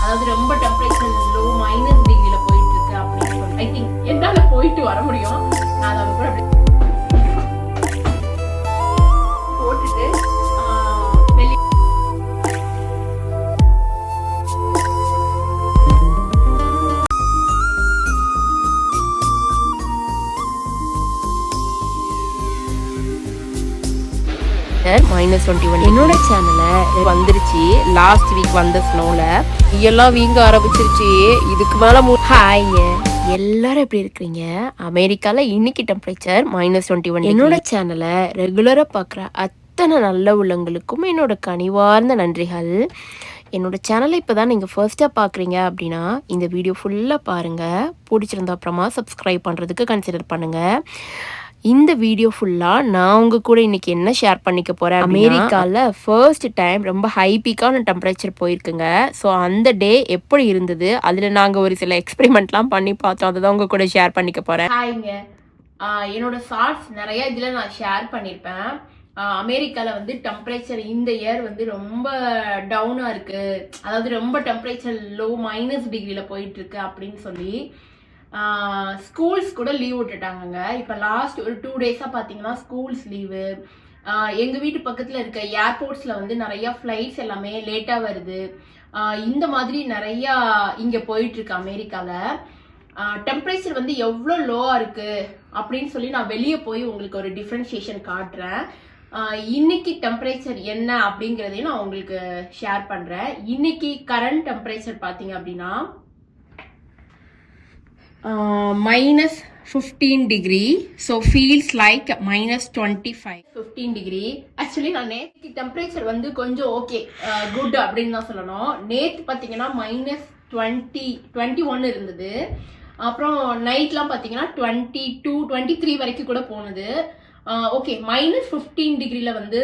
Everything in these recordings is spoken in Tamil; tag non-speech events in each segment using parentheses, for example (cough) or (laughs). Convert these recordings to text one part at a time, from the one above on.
அதாவது ரொம்ப டெம்பரேச்சர் லோ மைனஸ் டிகிரில போயிட்டு இருக்கு அப்படின்னு சொல்லி ஐ திங்க் என்னால போயிட்டு வர முடியும். நான் அதை கூட மைனஸ் டுவெண்ட்டி ஒன் என்னோட சேனலை வந்துருச்சு. லாஸ்ட் வீக் வந்த ஸ்னோவில் எல்லாம் வீங்க ஆரம்பிச்சிருச்சு. இதுக்கு மேலே ஹாய்ங்க எல்லாரும் எப்படி இருக்கிறீங்க? அமெரிக்காவில் இன்னைக்கு டெம்பரேச்சர் மைனஸ் டுவெண்ட்டி ஒன் என்னோட சேனலை ரெகுலராக பார்க்குற அத்தனை நல்ல உள்ளங்களுக்கும் என்னோட கனிவார்ந்த நன்றிகள். என்னோட சேனலை இப்போ தான் நீங்கள் ஃபர்ஸ்ட்டாக பார்க்குறீங்க அப்படின்னா இந்த வீடியோ ஃபுல்லாக பாருங்கள் பிடிச்சிருந்தா அப்புறமா சப்ஸ்கிரைப் பண்ணுறதுக்கு கன்சிடர் பண்ணுங்கள் இந்த வீடியோ ஃபுல்லாக நான் உங்கள் கூட இன்னைக்கு என்ன ஷேர் பண்ணிக்க போகிறேன் அமெரிக்காவில் ஃபர்ஸ்ட் டைம் ரொம்ப ஹை பீக்கான டெம்பரேச்சர் போயிருக்குங்க. ஸோ அந்த டே எப்படி இருந்தது? அதில் நாங்கள் ஒரு சில எக்ஸ்பெரிமெண்ட்லாம் பண்ணி பார்த்தோம். அதை தான் உங்கள் கூட ஷேர் பண்ணிக்க போகிறேன் ஹாய்ங்க என்னோட ஷார்ட்ஸ் நிறைய இதில் நான் ஷேர் பண்ணியிருப்பேன் அமெரிக்காவில் வந்து டெம்பரேச்சர் இந்த இயர் வந்து ரொம்ப டவுனாக இருக்கு. அதாவது ரொம்ப டெம்பரேச்சர் லோ மைனஸ் டிகிரியில் போயிட்டு இருக்கு அப்படின்னு சொல்லி. ஸ்கூல்ஸ் கூட லீவ் விட்டுட்டாங்கங்க. இப்போ லாஸ்ட் ஒரு டூ டேஸாக பார்த்தீங்கன்னா ஸ்கூல்ஸ் லீவு எங்கள் வீட்டு பக்கத்தில் இருக்க ஏர்போர்ட்ஸில் வந்து நிறைய ஃப்ளைட்ஸ் எல்லாமே லேட்டாக வருது. இந்த மாதிரி நிறையா இங்கே போயிட்டுருக்கு அமெரிக்காவில் டெம்பரேச்சர் வந்து எவ்வளோ லோவாக இருக்குது அப்படின்னு சொல்லி நான் வெளியே போய் உங்களுக்கு ஒரு டிஃப்ரென்ஷியேஷன் காட்டுறேன். இன்னைக்கு டெம்பரேச்சர் என்ன அப்படிங்கிறதையும் நான் உங்களுக்கு ஷேர் பண்ணுறேன் இன்னைக்கு கரண்ட் டெம்பரேச்சர் பார்த்தீங்க அப்படின்னா minus fifteen degree so feels like minus twenty five fifteen degree actually நான் நேற்று டெம்பரேச்சர் வந்து கொஞ்சம் ஓகே குட் அப்படின்னு தான் சொல்லணும். நேற்று பார்த்தீங்கன்னா மைனஸ் டுவெண்ட்டி டுவெண்ட்டி ஒன் இருந்தது. அப்புறம் நைட்லாம் பார்த்தீங்கன்னா டுவெண்ட்டி டூ டுவெண்ட்டி த்ரீ வரைக்கும் கூட போனது. ஓகே மைனஸ் ஃபிஃப்டீன் டிகிரியில் வந்து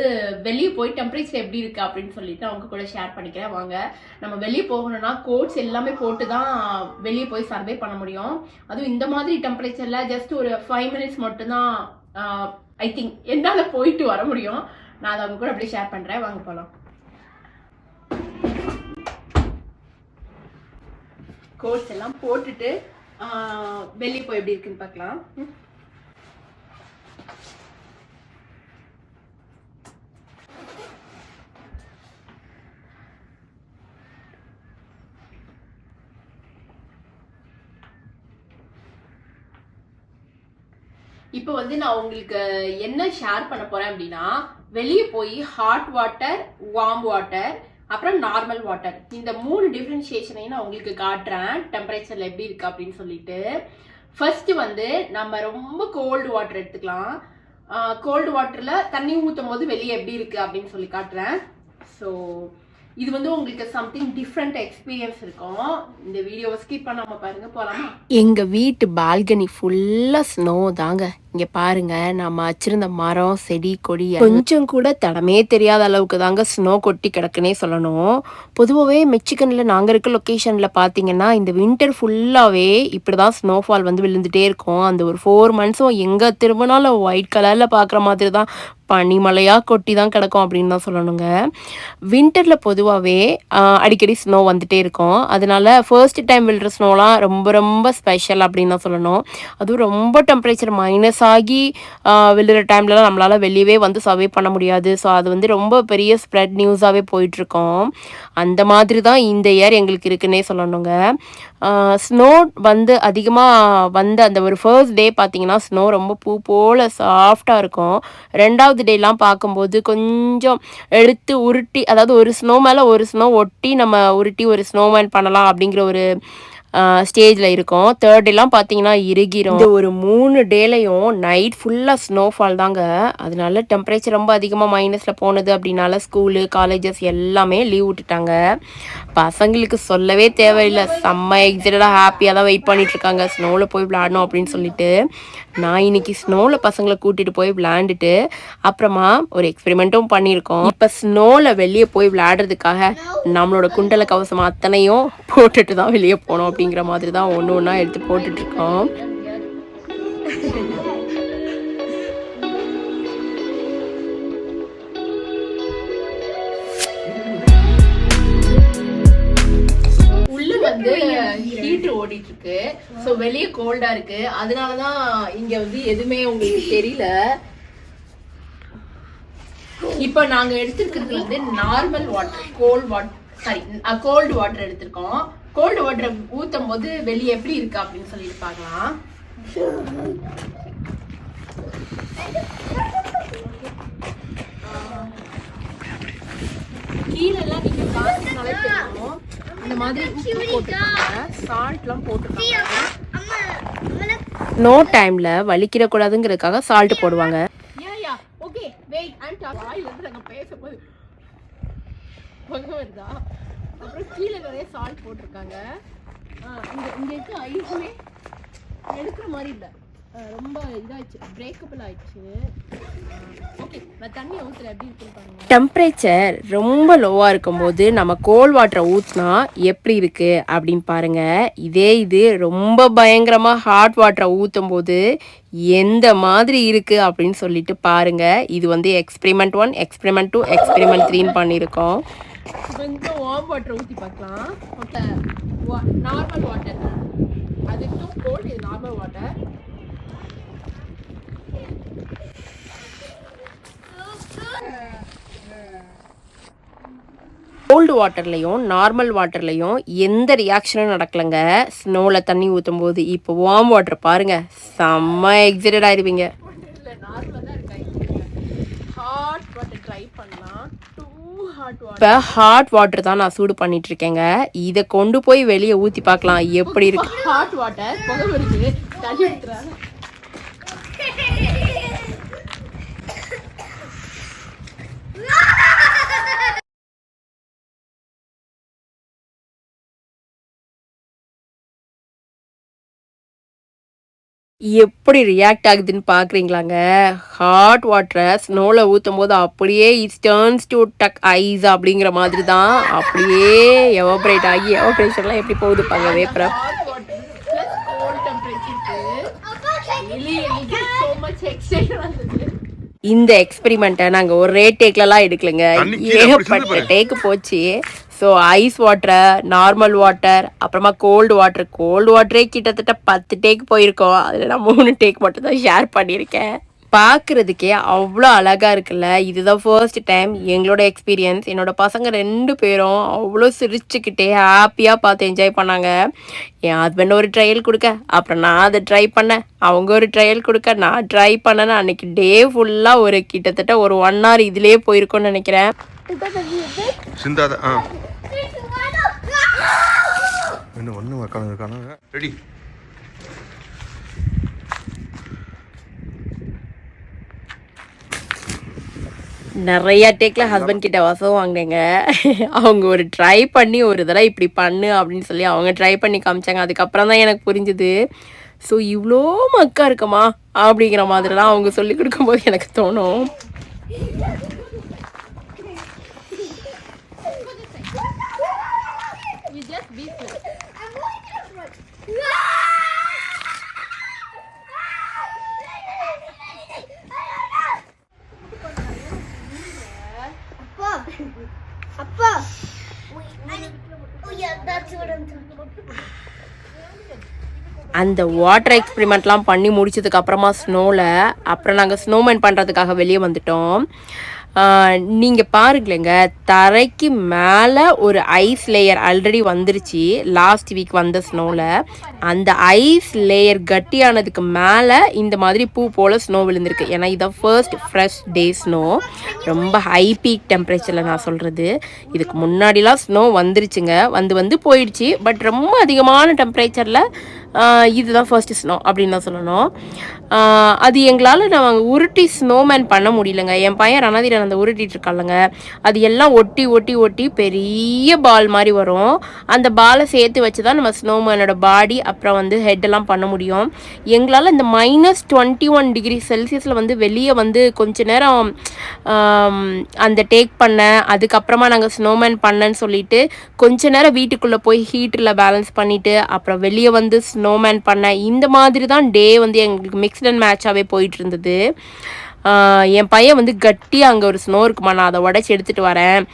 வெளியே போய் டெம்பரேச்சர் எப்படி இருக்கு அப்படின்னு சொல்லிட்டு அவங்க கூட ஷேர் பண்ணிக்கிறேன். வாங்க நம்ம வெளியே போகணும்னா கோட்ஸ் எல்லாமே போட்டு தான் வெளியே போய் சர்வே பண்ண முடியும். அதுவும் இந்த மாதிரி டெம்பரேச்சரில் ஜஸ்ட் ஒரு ஃபைவ் மினிட்ஸ் மட்டும்தான் ஐ திங்க் என்னால் போயிட்டு வர முடியும். நான் அதை அவங்க கூட அப்படியே ஷேர் பண்ணுறேன் வாங்க போகலாம் கோட்ஸ் எல்லாம் போட்டுட்டு வெளியே போய் எப்படி இருக்குன்னு பார்க்கலாம். இப்போ வந்து நான் உங்களுக்கு என்ன ஷேர் பண்ண போறேன் அப்படின்னா வெளியே போய் ஹாட் வாட்டர் வார்ம் வாட்டர் அப்புறம் நார்மல் வாட்டர் இந்த மூணு டிஃப்ரென்ஷியேஷனையும் நான் உங்களுக்கு காட்டுறேன். டெம்பரேச்சர்ல எப்படி இருக்கு அப்படின்னு சொல்லிட்டு. ஃபர்ஸ்ட் வந்து நம்ம ரொம்ப கோல்டு வாட்டர் எடுத்துக்கலாம். கோல்டு வாட்டர்ல தண்ணி ஊற்றும் போது வெளியே எப்படி இருக்கு அப்படின்னு சொல்லி காட்டுறேன். ஸோ இது வந்து உங்களுக்கு சம்திங் டிஃப்ரெண்ட் எக்ஸ்பீரியன்ஸ் இருக்கும். இந்த வீடியோவை ஸ்கிப் பண்ணாம பாருங்க போலாமா? எங்கள் வீட்டு பால்கனி ஃபுல்லாக ஸ்னோ தாங்க. இங்கே பாருங்க நம்ம வச்சிருந்த மரம் செடி கொடி கொஞ்சம் கூட தடமே தெரியாத அளவுக்கு தாங்க ஸ்னோ கொட்டி கிடக்குனே சொல்லணும். பொதுவாகவே மெக்சிகனில் நாங்கள் இருக்க லொக்கேஷனில் பார்த்தீங்கன்னா இந்த வின்டர் ஃபுல்லாகவே இப்படி தான் ஸ்னோஃபால் வந்து விழுந்துட்டே இருக்கும். அந்த ஒரு ஃபோர் மந்த்ஸும் எங்கே திரும்பினாலும் ஒயிட் கலரில் பார்க்குற மாதிரி தான் பனிமலையாக கொட்டி தான் கிடக்கும் அப்படின்னு தான் சொல்லணுங்க. வின்டரில் பொதுவாகவே அடிக்கடி ஸ்னோ வந்துகிட்டே இருக்கும். அதனால ஃபர்ஸ்ட் டைம் விழுற ஸ்னோலாம் ரொம்ப ரொம்ப ஸ்பெஷல் அப்படின்னு தான் சொல்லணும். அதுவும் ரொம்ப டெம்பரேச்சர் மைனஸ் ஆகி விழுற டைம்லலாம் நம்மளால் வெளியவே வந்து சர்வே பண்ண முடியாது. ஸோ அது வந்து ரொம்ப பெரிய ஸ்ப்ரெட் நியூஸாகவே போயிட்டுருக்கோம். அந்த மாதிரி தான் இந்த இயர் எங்களுக்கு இருக்குன்னே சொல்லணுங்க. ஸ்னோ வந்து அதிகமாக வந்து அந்த ஒரு ஃபர்ஸ்ட் டே பார்த்தீங்கன்னா ஸ்னோ ரொம்ப பூ போல் சாஃப்டாக இருக்கும். ரெண்டாவது டேலாம் பார்க்கும்போது கொஞ்சம் எடுத்து உருட்டி அதாவது ஒரு ஸ்னோ மேலே ஒரு ஸ்னோ ஒட்டி நம்ம உருட்டி ஒரு ஸ்னோமேன் பண்ணலாம் அப்படிங்கிற ஒரு ஸ்டேஜில் இருக்கோம். தேர்ட் டேலாம் பார்த்தீங்கன்னா இருகிறோம். இந்த ஒரு மூணு டேலையும் நைட் ஃபுல்லாக ஸ்னோஃபால் தாங்க. அதனால டெம்பரேச்சர் ரொம்ப அதிகமாக மைனஸில் போனது அப்படின்னால ஸ்கூலு காலேஜஸ் எல்லாமே லீவ் விட்டுட்டாங்க. பசங்களுக்கு சொல்லவே தேவையில்லை. செம்ம எக்ஸைட்டடாக ஹாப்பியாக தான் வெயிட் பண்ணிட்டு இருக்காங்க. ஸ்னோவில் போய் விளாடணும் அப்படின்னு சொல்லிட்டு. நான் இன்னைக்கு ஸ்னோவில் பசங்களை கூட்டிட்டு போய் விளையாண்டுட்டு அப்புறமா ஒரு எக்ஸ்பெரிமெண்ட்டும் பண்ணியிருக்கோம். இப்போ ஸ்னோவில் வெளியே போய் விளையாடுறதுக்காக நம்மளோட குண்டல கவசம் அத்தனையும் போட்டுட்டு தான் வெளியே போனோம் அப்படிங்கிற மாதிரி தான் ஒன்று ஒன்றா எடுத்து போட்டுட்டு இருக்கோம் வந்து ஹீட்டர் ஓடிட்டு இருக்கு ஸோ வெளியே கோல்டா இருக்கு. அதனாலதான் இங்க வந்து எதுவுமே உங்களுக்கு தெரியல. இப்போ நாங்க எடுத்துருக்கிறது வந்து normal water cold water sorry cold water எடுத்திருக்கோம். கோல்டு வாட்டர் ஊத்தும் போது வெளியே எப்படி இருக்கு அப்படின்னு சொல்லிட்டு பார்க்கலாம். கீழே எல்லாம் நீங்க பார்த்தீங்கனாலே தெரியும் இந்த மாதிரி உப்பு போட்டுருக்காங்க சால்ட்லாம் போட்டுருக்காங்க நோ டைமில் வலிக்கிடக்கூடாதுங்கிறதுக்காக சால்ட் போடுவாங்க. ஓகே வெயிட் அண்ட் வாயில இருந்து நாங்க பேசும்போது. பொங்க வருதா? அப்புறம் கீழே நிறைய சால்ட் போட்டிருக்காங்க. இங்க இங்க இருக்க ஐஸுமே எடுக்கிற மாதிரி இல்லை. ரொம்ப இதாச்சு பிரேக்கபிள் ஆயிடுச்சு. ஓகே நான் ஊற்றுல எப்படி இருக்குன்னு பாருங்க. டெம்பரேச்சர் ரொம்ப லோவாக இருக்கும்போது நம்ம கோல் வாட்டரை ஊற்றினா எப்படி இருக்குது அப்படின்னு பாருங்கள் இதே இது ரொம்ப பயங்கரமாக ஹாட் வாட்டரை ஊற்றும் போது எந்த மாதிரி இருக்குது அப்படின்னு சொல்லிட்டு பாருங்கள் இது வந்து experiment one experiment two experiment த்ரீன்னு பண்ணியிருக்கோம். கொஞ்சம் வார்ம் வாட்டர் ஊற்றி பார்க்கலாம். நார்மல் வாட்டர் அதுக்கு கோல்டு இது நார்மல் வாட்டர் கோல்டு வாட்டர்லையும் நார்மல் வாட்டர்லையும் எந்த ரியாக்ஷனும் நடக்கலைங்க. ஸ்னோவில் தண்ணி ஊற்றும் போது இப்போ வார்ம் வாட்டர் பாருங்கள் செம்ம எக்ஸைட்டட் ஆயிருவீங்க இல்லை நார்மலாக தான் இருக்கா ஹாட் வாட்டர் ட்ரை பண்ணலாம் டூ ஹாட் வாட்டர் இப்போ ஹாட் வாட்டர் தான் நான் சூடு பண்ணிட்டு இருக்கேங்க இதை கொண்டு போய் வெளியே ஊற்றி பார்க்கலாம் எப்படி இருக்கு? ஹாட் வாட்டர் புகை வருது தண்ணி ஊற்றுறாங்க எப்படி ரியாக்ட் ஆகுதுன்னு பார்க்குறீங்களாங்க ஹாட் வாட்டரை ஸ்னோவில் ஊற்றும் போது அப்படியே it's turns to duck ice அப்படிங்கிற மாதிரி தான் அப்படியே எவாபரேட் ஆகி எவாபரேஷன்லாம் எப்படி போகுது பாங்க எனக்கு so much இந்த எக்ஸ்பெரிமெண்ட்டை நாங்கள் ஒரே டேக்லலாம் எடுக்கலைங்க. ஏகப்பட்ட டேக்கு போச்சு. So ice water normal water அப்புறமா கோல்டு வாட்டர் கோல்டு வாட்டரே கிட்டத்தட்ட பத்து டேக் போயிருக்கோம். அதில் நான் மூணு டேக் மட்டும் தான் ஷேர் பண்ணியிருக்கேன். பார்க்குறதுக்கே அவ்வளோ அழகாக இருக்குல்ல? இதுதான் ஃபர்ஸ்ட் டைம் எங்களோட எக்ஸ்பீரியன்ஸ் என்னோட பசங்க ரெண்டு பேரும் அவ்வளோ சிரிச்சுக்கிட்டே ஹாப்பியாக பார்த்து என்ஜாய் பண்ணாங்க. என் ஹஸ்பண்ட் ஒரு ட்ரையல் கொடுக்க அப்புறம் நான் அதை ட்ரை பண்ணேன். அவங்க ஒரு ட்ரையல் கொடுக்க நான் ட்ரை பண்ணேன்னு அன்னைக்கு டே ஃபுல்லாக ஒரு கிட்டத்தட்ட ஒரு ஒன் ஹவர் இதிலே போயிருக்கோன்னு நினைக்கிறேன். ஒன்று ரெடி. நிறைய டேக்கில் ஹஸ்பண்ட் கிட்ட வசம் வாங்கினேங்க. அவங்க ஒரு ட்ரை பண்ணி ஒரு தடவை இப்படி பண்ணு அப்படின்னு சொல்லி அவங்க ட்ரை பண்ணி காமிச்சாங்க. அதுக்கப்புறம் தான் எனக்கு புரிஞ்சுது. ஸோ இவ்வளோ மக்கா இருக்குமா? அப்படிங்கிற மாதிரிலாம் அவங்க சொல்லி கொடுக்கும்போது எனக்கு தோணும். அப்பா அந்த வாட்டர் எக்ஸ்பிரிமெண்ட்லாம் பண்ணி முடிச்சதுக்கு அப்புறமா ஸ்னோவில் அப்புறம் நாங்கள் ஸ்னோமேன் பண்ணுறதுக்காக வெளியே வந்துட்டோம். நீங்கள் பாருங்களேங்க தரைக்கு மேலே ஒரு ஐஸ் லேயர் ஆல்ரெடி வந்துருச்சு லாஸ்ட் வீக் வந்த ஸ்னோவில் அந்த ஐஸ் லேயர் கட்டியானதுக்கு மேலே இந்த மாதிரி பூ போல் ஸ்னோ விழுந்திருக்கு. ஏன்னா இதான் ஃபர்ஸ்ட் ஃப்ரெஷ் டே ஸ்னோ ரொம்ப ஹை பீக் டெம்பரேச்சரில் நான் சொல்கிறது இதுக்கு முன்னாடிலாம் ஸ்னோ வந்துருச்சுங்க. வந்து வந்து போயிடுச்சு. பட் ரொம்ப அதிகமான டெம்பரேச்சரில் இதுதான் ஃபர்ஸ்ட் ஸ்னோ அப்படின்னு தான் சொல்லணும். அது எங்களால் நான் உருட்டி ஸ்னோமேன் பண்ண முடியலங்க. என் பையன் ரணதீரன் அந்த உருட்டிட்டு இருக்காளுங்க. அது எல்லாம் ஒட்டி ஒட்டி ஒட்டி பெரிய பால் மாதிரி வரும். அந்த பாலை சேர்த்து வச்சு தான் நம்ம ஸ்னோமேனோட பாடி அப்புறம் வந்து ஹெட்டெல்லாம் பண்ண முடியும். எங்களால் இந்த மைனஸ் டுவெண்ட்டி ஒன் டிகிரி செல்சியஸில் வந்து வெளியே வந்து கொஞ்ச நேரம் அந்த டேக் பண்ண அதுக்கப்புறமா நாங்கள் ஸ்னோமேன் பண்ணேன்னு சொல்லிட்டு கொஞ்ச நேரம் வீட்டுக்குள்ளே போய் ஹீட்டரில் பேலன்ஸ் பண்ணிவிட்டு அப்புறம் வெளியே வந்து ஸ்னோமேன் பண்ண இந்த மாதிரி தான் டே வந்து எங்களுக்கு மிக்ஸ்ட் அண்ட் மேட்சாகவே போயிட்டு இருந்தது என் பையன் வந்து கட்டியாக அங்கே ஒரு ஸ்னோ இருக்குமா நான் அதை உடச்சி எடுத்துகிட்டு வரேன்.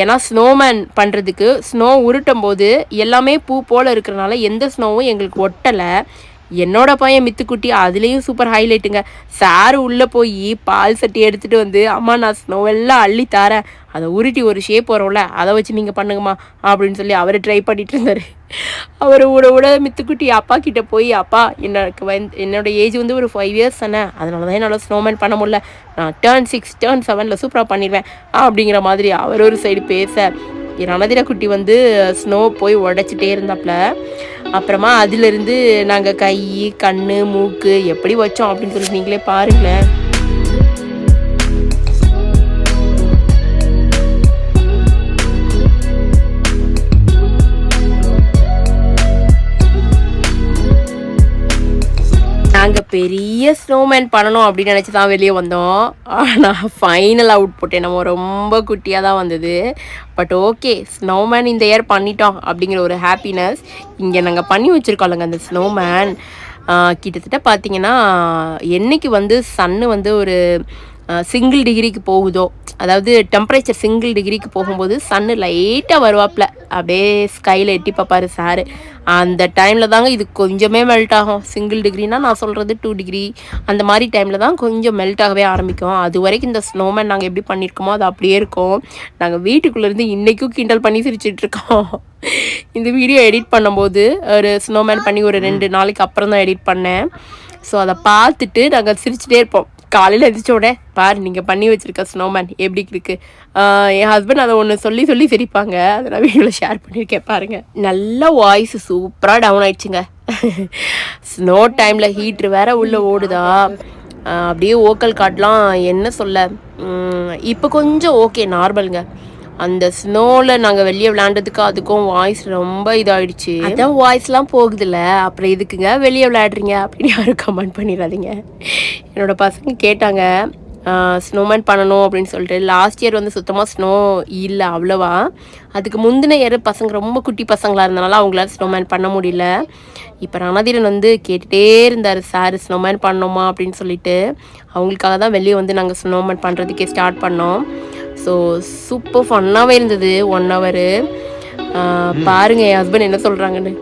ஏன்னா ஸ்னோமேன் பண்ணுறதுக்கு ஸ்னோ உருட்டும் போது எல்லாமே பூ போல் இருக்கிறனால எந்த ஸ்னோவும் எங்களுக்கு ஒட்டலை. என்னோட பையன் மித்துக்குட்டி அதுலேயும் சூப்பர் ஹைலைட்டுங்க சார் உள்ளே போய் பால் சட்டி எடுத்துகிட்டு வந்து அம்மா நான் ஸ்னோவெல்லாம் அள்ளி தரேன். அதை உருட்டி ஒரு ஷேப் வரும்ல அதை வச்சு நீங்கள் பண்ணுங்கம்மா அப்படின்னு சொல்லி அவர் ட்ரை பண்ணிட்டு இருந்தார். அவர் உட உட மித்துக்குட்டி அப்பா கிட்ட போய் அப்பா எனக்கு வந்து என்னோடய ஏஜ் வந்து ஒரு ஃபைவ் இயர்ஸ் தானே. அதனால தான் என்னால் ஸ்னோமேன் பண்ண முடியல. நான் டேர்ன் சிக்ஸ் டேர்ன் செவனில் சூப்பராக பண்ணிடுவேன் அப்படிங்கிற மாதிரி அவர் ஒரு சைடு பேச என் குட்டி வந்து ஸ்னோ போய் உடைச்சிட்டே இருந்தாப்புல அப்புறமா அதுலேருந்து நாங்கள் கை கண் மூக்கு எப்படி வச்சோம் அப்படின்னு சொல்லி நீங்களே பாருங்களேன். நாங்கள் பெரிய ஸ்னோமேன் பண்ணணும் அப்படின்னு நினச்சி தான் வெளியே வந்தோம். ஆனால் ஃபைனல் அவுட் போட்டேன் நம்ம ரொம்ப குட்டியாக தான் வந்தது. பட் ஓகே ஸ்னோமேன் இந்த இயர் பண்ணிட்டோம் அப்படிங்கிற ஒரு ஹாப்பினஸ் இங்கே நாங்கள் பண்ணி வச்சுருக்கோம்லங்க அந்த ஸ்னோமேன் கிட்டத்தட்ட பார்த்தீங்கன்னா என்னைக்கு வந்து சன்னு வந்து ஒரு சிங்கிள் டிகிரிக்கு போகுதோ அதாவது டெம்பரேச்சர் சிங்கிள் டிகிரிக்கு போகும்போது சன்னு லைட்டாக வருவாப்புல. அப்படியே ஸ்கையில் எட்டி பார்ப்பாரு சாரு. அந்த டைமில் தாங்க இது கொஞ்சமே மெல்ட் ஆகும். சிங்கிள் டிகிரினா நான் சொல்கிறது டூ டிகிரி அந்த மாதிரி டைமில் தான் கொஞ்சம் மெல்ட் ஆகவே ஆரம்பிக்கும். அது வரைக்கும் இந்த ஸ்னோமேன் நாங்கள் எப்படி பண்ணியிருக்கோமோ அது அப்படியே இருக்கும். நாங்கள் வீட்டுக்குள்ளேருந்து இன்றைக்கும் கிண்டல் பண்ணி சிரிச்சிட்ருக்கோம் இந்த வீடியோ எடிட் பண்ணும்போது ஒரு ஸ்னோமேன் பண்ணி ஒரு ரெண்டு நாளைக்கு அப்புறம் தான் எடிட் பண்ணேன். ஸோ அதை பார்த்துட்டு நாங்கள் சிரிச்சிட்டே இருப்போம். காலையில் எழுந்திரிச்ச உடனே பாரு நீங்கள் பண்ணி வச்சிருக்க ஸ்னோமேன் எப்படி இருக்கு? என் ஹஸ்பண்ட் அதை ஒன்று சொல்லி சொல்லி சிரிப்பாங்க. அதை நான் வீடியோவில் ஷேர் பண்ணியிருக்கேன் பாருங்கள் நல்ல வாய்ஸ் சூப்பராக டவுன் ஆயிடுச்சுங்க. ஸ்னோ டைமில் ஹீட்ரு வேற உள்ளே ஓடுதா? அப்படியே ஓக்கல் காட்டலாம். என்ன சொல்ல? இப்போ கொஞ்சம் ஓகே நார்மலுங்க அந்த ஸ்னோவில் நாங்கள் வெளியே விளையாண்டதுக்கு அதுக்கும் வாய்ஸ் ரொம்ப இதாயிடுச்சு. அதான் வாய்ஸ்லாம் போகுதுல்ல அப்புறம் எதுக்குங்க வெளியே விளையாடுறீங்க அப்படின்னு யாரும் கமெண்ட் பண்ணிடாதீங்க என்னோட பசங்க கேட்டாங்க ஸ்னோமேன் பண்ணணும் அப்படின்னு சொல்லிட்டு. லாஸ்ட் இயர் வந்து சுத்தமாக ஸ்னோ இல்லை அவ்வளோவா. அதுக்கு முந்தின இயர் பசங்க ரொம்ப குட்டி பசங்களாக இருந்தனால அவங்களால ஸ்னோமேன் பண்ண முடியல. இப்போ ரணதீரன் வந்து கேட்டுகிட்டே இருந்தார் சார் ஸ்னோமேன் பண்ணோமா அப்படின்னு சொல்லிட்டு. அவங்களுக்காக தான் வெளியே வந்து நாங்கள் ஸ்னோமேன் பண்ணுறதுக்கே ஸ்டார்ட் பண்ணோம். ஸோ சூப்பர் ஃபன்னாகவே இருந்தது ஒன் ஹவரு பாருங்க என் ஹஸ்பண்ட் என்ன சொல்கிறாங்கன்னு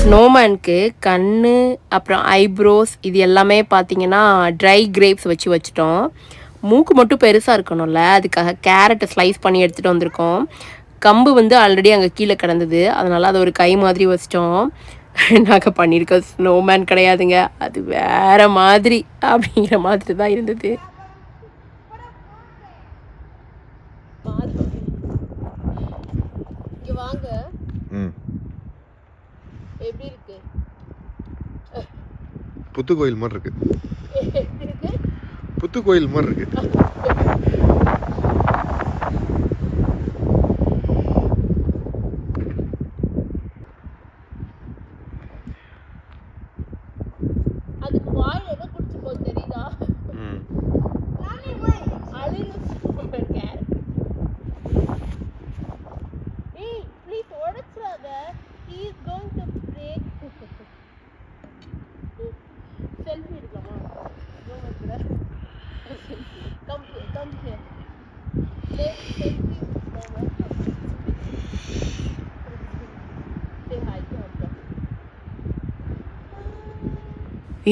ஸ்னோமேனுக்கு கண் அப்புறம் ஐப்ரோஸ் இது எல்லாமே பார்த்தீங்கன்னா ட்ரை கிரேப்ஸ் வச்சு வச்சுட்டோம். மூக்கு மட்டும் பெருசாக இருக்கணும்ல அதுக்காக கேரட்டை ஸ்லைஸ் பண்ணி எடுத்துகிட்டு வந்திருக்கோம். கம்பு வந்து ஆல்ரெடி அங்கே கீழே கிடந்தது. அதனால் அதை ஒரு கை மாதிரி வச்சிட்டோம். நாங்கள் பண்ணியிருக்க ஸ்னோமேன் கிடையாதுங்க. அது வேற மாதிரி அப்படிங்கிற மாதிரி தான் இருந்தது. வாங்க. ம். எப்படி இருக்கு? புத்து கோயில் மாதிரி இருக்கு. புத்து கோயில் மாதிரி இருக்கு. (laughs)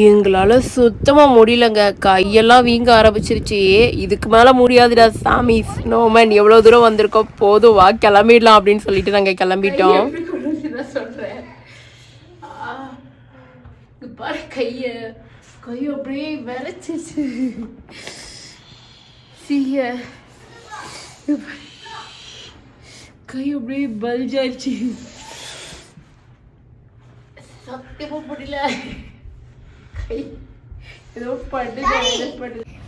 எங்களால் சுத்தமாக முடியலங்க. கையெல்லாம் வீங்க ஆரம்பிச்சிருச்சு. இதுக்கு மேலே முடியாதுடா சாமி. ஸ்னோமேன் எவ்வளோ தூரம் வந்திருக்கோம்? போதும் வா கிளம்பிடலாம் அப்படின்னு சொல்லிட்டு நாங்கள் கிளம்பிட்டோம். பாரு கைய கை அப்படியே விரைச்சிச்சு சீய கை அப்படியே பல்ஜாச்சு சத்தியமா முடியல.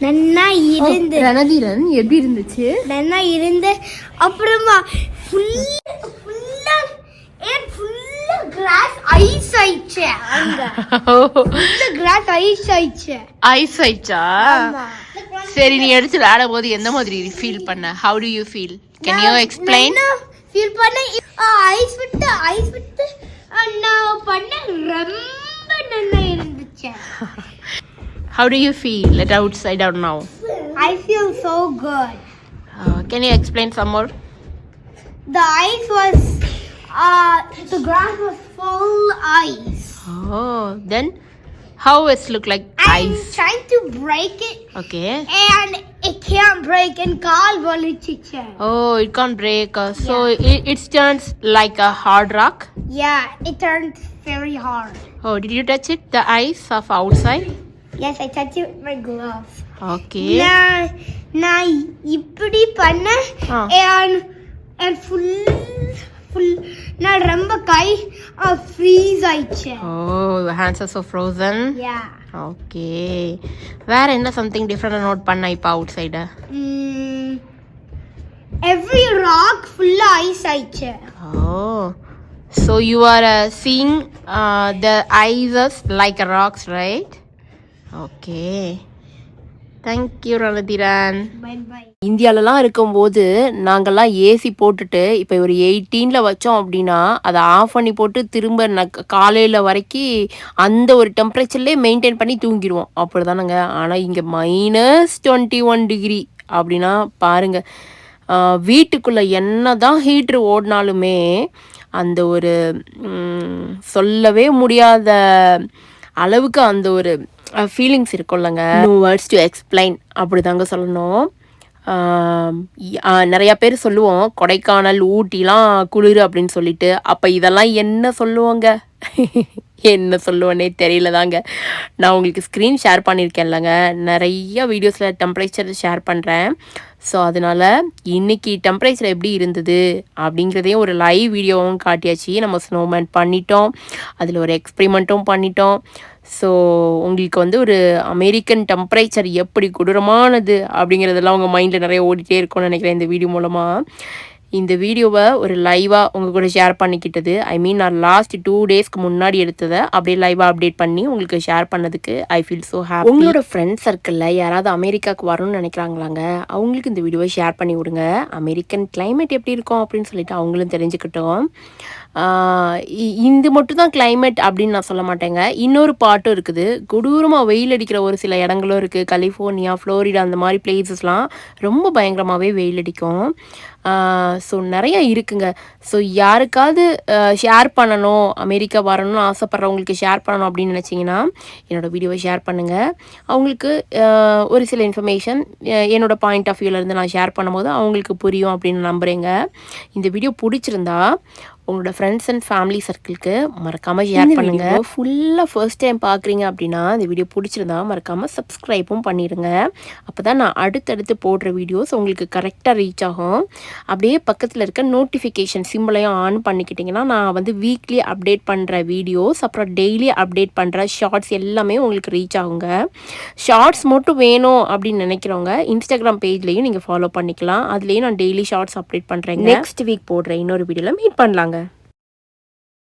நன்னா இருந்து ரணதீரன் எப்படி இருந்துச்சு? நன்னா இருந்து அப்புறமா ஃபுல்லா ஏன் ஃபுல்லா கிராஸ் ஐஸ் ஆயிடுச்சு அங்க. ஃபுல்லா கிராஸ் ஐஸ் ஆயிடுச்சு. ஐஸ் ஆயிடுச்சா. சரி நீ எடுத்து விளையாடும் போது எந்த மாதிரி ஃபீல் பண்ண? How do you feel can you explain feel பண்ண ஐஸ் விட்டு ஐஸ் விட்டு நான் பண்ண ரொம்ப இருந்துச்சு (laughs) How do you feel at outside out now? I feel so good. Uh, can you explain some more? The ice was, uh, the grass was full ice. Oh, then how it look like ice? I'm ice? trying to break it Okay. and it can't break and call volichicha. Oh, it can't break. Uh, so it, it turns like a hard rock. Yeah, it turned very hard. Oh, did you touch it? The ice of outside? Yes, I touched it with my gloves. Okay. நான் நான் இப்படி பண்ணேன் ஆ. and full full நான் ரொம்ப கை ஃப்ரீஸ் ஆயிடுச்சு Oh, your hands are so frozen. yeah Okay. வேற என்ன சம்திங் டிஃப்ரெண்ட் நோட் பண்ண இப்போ outside mm, every rock full ice ஆயிடுச்சு Oh. So you are uh, seeing uh, the ices like rocks, right? Okay. Thank you, Ranadiran. Bye இந்தியாலலாம் இருக்கும்போது நாங்கள்லாம் ஏசி போட்டுட்டு இப்போ ஒரு எயிட்டீனில் வச்சோம் அப்படின்னா அதை ஆஃப் பண்ணி போட்டு திரும்ப ந காலையில் வரைக்கும் அந்த ஒரு டெம்பரேச்சர்லேயே மெயின்டைன் பண்ணி தூங்கிடுவோம் அப்படி தானேங்க ஆனால் இங்கே மைனஸ் டுவெண்ட்டி ஒன் டிகிரி அப்படின்னா பாருங்கள் வீட்டுக்குள்ளே என்ன தான் ஹீட்ரு ஓடினாலுமே அந்த ஒரு சொல்லவே முடியாத அளவுக்கு அந்த ஒரு ஃபீலிங்ஸ் இருக்கும்லங்க நோ வேர்ட்ஸ் டு எக்ஸ்பிளைன் அப்படி தாங்க சொல்லணும். நிறையா பேர் சொல்லுவோம் கொடைக்கானல் ஊட்டிலாம் குளிர் அப்படின்னு சொல்லிட்டு. அப்போ இதெல்லாம் என்ன சொல்லுவோங்க? என்ன சொல்லுவேனே தெரியல தாங்க நான் உங்களுக்கு ஸ்க்ரீன் ஷேர் பண்ணியிருக்கேன்லங்க. நிறைய வீடியோஸில் டெம்பரேச்சர் ஷேர் பண்ணுறேன் ஸோ அதனால் இன்றைக்கி டெம்பரேச்சர் எப்படி இருந்தது அப்படிங்கிறதையும் ஒரு லைவ் வீடியோவும் காட்டியாச்சு. நம்ம ஸ்னோமேன் பண்ணிட்டோம். அதில் ஒரு எக்ஸ்பெரிமெண்ட்டும் பண்ணிட்டோம். ஸோ உங்களுக்கு வந்து ஒரு அமெரிக்கன் டெம்பரேச்சர் எப்படி கொடூரமானது அப்படிங்கிறதெல்லாம் உங்கள் மைண்டில் நிறைய ஓடிட்டே இருக்கும்னு நினைக்கிறேன் இந்த வீடியோ மூலமாக இந்த வீடியோவை ஒரு லைவாக உங்கள் கூட ஷேர் பண்ணிக்கிட்டது. ஐ மீன் நான் லாஸ்ட் டூ டேஸ்க்கு முன்னாடி எடுத்ததை அப்படியே லைவாக அப்டேட் பண்ணி உங்களுக்கு ஷேர் பண்ணதுக்கு ஐ ஃபீல் ஸோ ஹாப்பி உங்களோட ஃப்ரெண்ட்ஸ் சர்க்கிளில் யாராவது அமெரிக்காவுக்கு வரணும்னு நினைக்கிறாங்களாங்க? அவங்களுக்கு இந்த வீடியோவை ஷேர் பண்ணி விடுங்க. அமெரிக்கன் கிளைமேட் எப்படி இருக்கும் அப்படின்னு சொல்லிட்டு அவங்களும் தெரிஞ்சுக்கிட்டோம். இ- இது மட்டும் தான் கிளைமேட் அப்படின்னு நான் சொல்ல மாட்டேங்க. இன்னொரு பாட்டும் இருக்குது. கொடூரமாக வெயில் அடிக்கிற ஒரு சில இடங்களும் இருக்குது கலிஃபோர்னியா ஃப்ளோரிடா அந்த மாதிரி பிளேசஸ்லாம் ரொம்ப பயங்கரமாகவே வெயில் அடிக்கும். ஸோ நிறைய இருக்குங்க. ஸோ யாருக்காவது ஷேர் பண்ணணும் அமெரிக்கா வரணும்னு ஆசைப்பட்றவங்களுக்கு ஷேர் பண்ணணும் அப்படின்னு நினச்சிங்கன்னா என்னோடய வீடியோவை ஷேர் பண்ணுங்கள் அவங்களுக்கு ஒரு சில இன்ஃபர்மேஷன் என்னோடய பாயிண்ட் ஆஃப் வியூலேருந்து நான் ஷேர் பண்ணும்போது அவங்களுக்கு புரியும் அப்படின்னு நம்புகிறேங்க இந்த வீடியோ பிடிச்சிருந்தா உங்களோட ஃப்ரெண்ட்ஸ் அண்ட் ஃபேமிலி சர்க்கிளுக்கு மறக்காமல் ஷேர் பண்ணுங்க. ஃபுல்லாக ஃபர்ஸ்ட் டைம் பார்க்குறீங்க அப்படின்னா இந்த வீடியோ பிடிச்சிருந்தா மறக்காமல் சப்ஸ்கிரைப்பும் பண்ணிடுங்க அப்போ தான் நான் அடுத்தடுத்து போடுற வீடியோஸ் உங்களுக்கு கரெக்டாக ரீச் ஆகும். அப்படியே பக்கத்தில் இருக்க நோட்டிஃபிகேஷன் சிம்பிளையும் ஆன் பண்ணிக்கிட்டிங்கன்னா நான் வந்து வீக்லி அப்டேட் பண்ணுற வீடியோஸ் அப்புறம் டெய்லி அப்டேட் பண்ணுற ஷார்ட்ஸ் எல்லாமே உங்களுக்கு ரீச் ஆகுங்க. ஷார்ட்ஸ் மட்டும் வேணும் அப்படின்னு நினைக்கிறவங்க இன்ஸ்டாகிராம் பேஜ்லேயும் நீங்கள் ஃபாலோ பண்ணிக்கலாம். அதுலேயும் நான் டெய்லி ஷார்ட்ஸ் அப்டேட் பண்ணுறேங்க நெக்ஸ்ட் வீக் போடுற இன்னொரு வீடியோவில் மீட் பண்ணலாங்க.